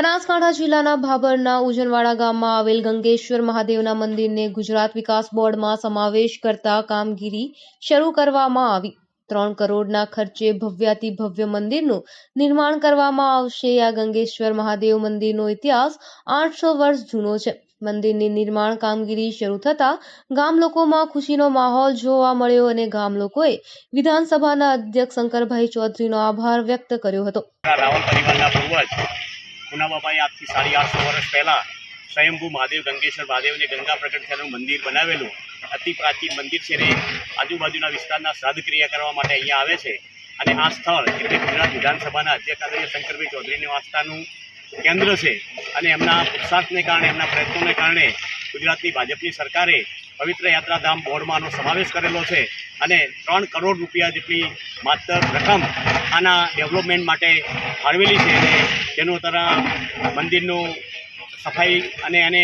બનાસકાંઠા જિલ્લાના ભાભરના ઉજનવાડા ગામમાં આવેલ ગંગેશ્વર મહાદેવના મંદિરને ગુજરાત વિકાસ બોર્ડમાં સમાવેશ કરતા કામગીરી શરૂ કરવામાં આવી. ત્રણ કરોડના ખર્ચે ભવ્યાતિ ભવ્ય મંદિરનું નિર્માણ કરવામાં આવશે. આ ગંગેશ્વર મહાદેવ મંદિરનો ઇતિહાસ આઠસો વર્ષ જૂનો છે. મંદિરની નિર્માણ કામગીરી શરૂ થતાં ગામ લોકોમાં ખુશીનો માહોલ જોવા મળ્યો અને ગામ લોકોએ વિધાનસભાના અધ્યક્ષ શંકરભાઈ ચૌધરીનો આભાર વ્યક્ત કર્યો હતો. પુનાબાબાએ આજથી સાડી આઠસો વર્ષ પહેલાં સ્વયંભૂ મહાદેવ ગંગેશ્વર મહાદેવને ગંગા પ્રગટ થયાનું મંદિર બનાવેલું. અતિ પ્રાચીન મંદિર છે ને આજુબાજુના વિસ્તારના શ્રાદ્ધ ક્રિયા કરવા માટે અહીંયા આવે છે. અને આ સ્થળ એટલે ગુજરાત વિધાનસભાના અધ્યક્ષ આદરણીય શંકરભાઈ ચૌધરીની આસ્થાનું કેન્દ્ર છે. અને એમના પુરુષાર્થને કારણે, એમના પ્રયત્નોને કારણે ગુજરાતની ભાજપની સરકારે પવિત્ર યાત્રાધામ બોર્ડમાં આનો સમાવેશ કરેલો છે અને ત્રણ કરોડ રૂપિયા જેટલી માત્ર રકમ આના ડેવલપમેન્ટ માટે ફાળવેલી છે અને તેનું અત્યારે મંદિરનું સફાઈ અને એને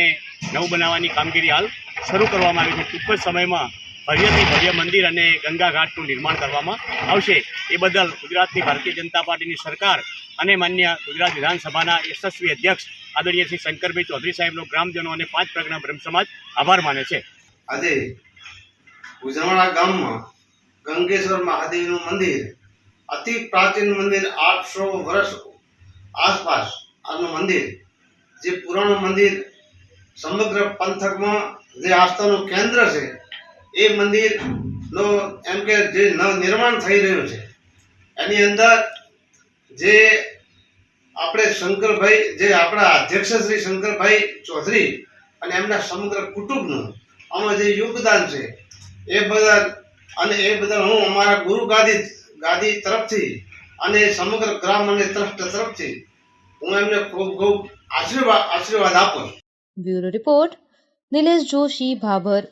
નવું બનાવવાની કામગીરી હાલ શરૂ કરવામાં આવી છે. ટૂંક જ સમયમાં ભવ્યથી ભવ્ય મંદિર અને ગંગા ઘાટનું નિર્માણ કરવામાં આવશે. એ બદલ ગુજરાતની ભારતીય જનતા પાર્ટીની સરકાર અને માન્ય ગુજરાત વિધાનસભાના યશસ્વી અધ્યક્ષ આદરણીય શ્રી શંકરભાઈ ચૌધરી સાહેબનો ગ્રામજનો અને પાંચ પ્રજ્ઞા બ્રહ્મ સમાજ આભાર માને છે. આજે ઉજવાડા ગામમાં ગંગેશ્વર મહાદેવનું મંદિર, અતિ પ્રાચીન મંદિર આઠસો વર્ષ આસપાસ આનું મંદિર, જે પુરાણું મંદિર, સમગ્ર પંથકમાં જે આસ્થાનું કેન્દ્ર છે, એ મંદિરનો એમ કે જે નિર્માણ થઈ રહ્યું છે. એની અંદર જે આપણે શંકરભાઈ, જે આપણા અધ્યક્ષ શ્રી શંકરભાઈ ચૌધરી અને એમના સમગ્ર કુટુંબનું આમાં જે યોગદાન છે, એ બદલ અને એ બદલ હું અમારા ગુરુ ગાદી ગાદી તરફથી અને સમગ્ર ગ્રામ અને ટ્રસ્ટ તરફથી હું એમને ખૂબ ખૂબ આશીર્વાદ આશીર્વાદ આપું બ્યુરો રિપોર્ટ, નિલેશ જોશી, ભાભર.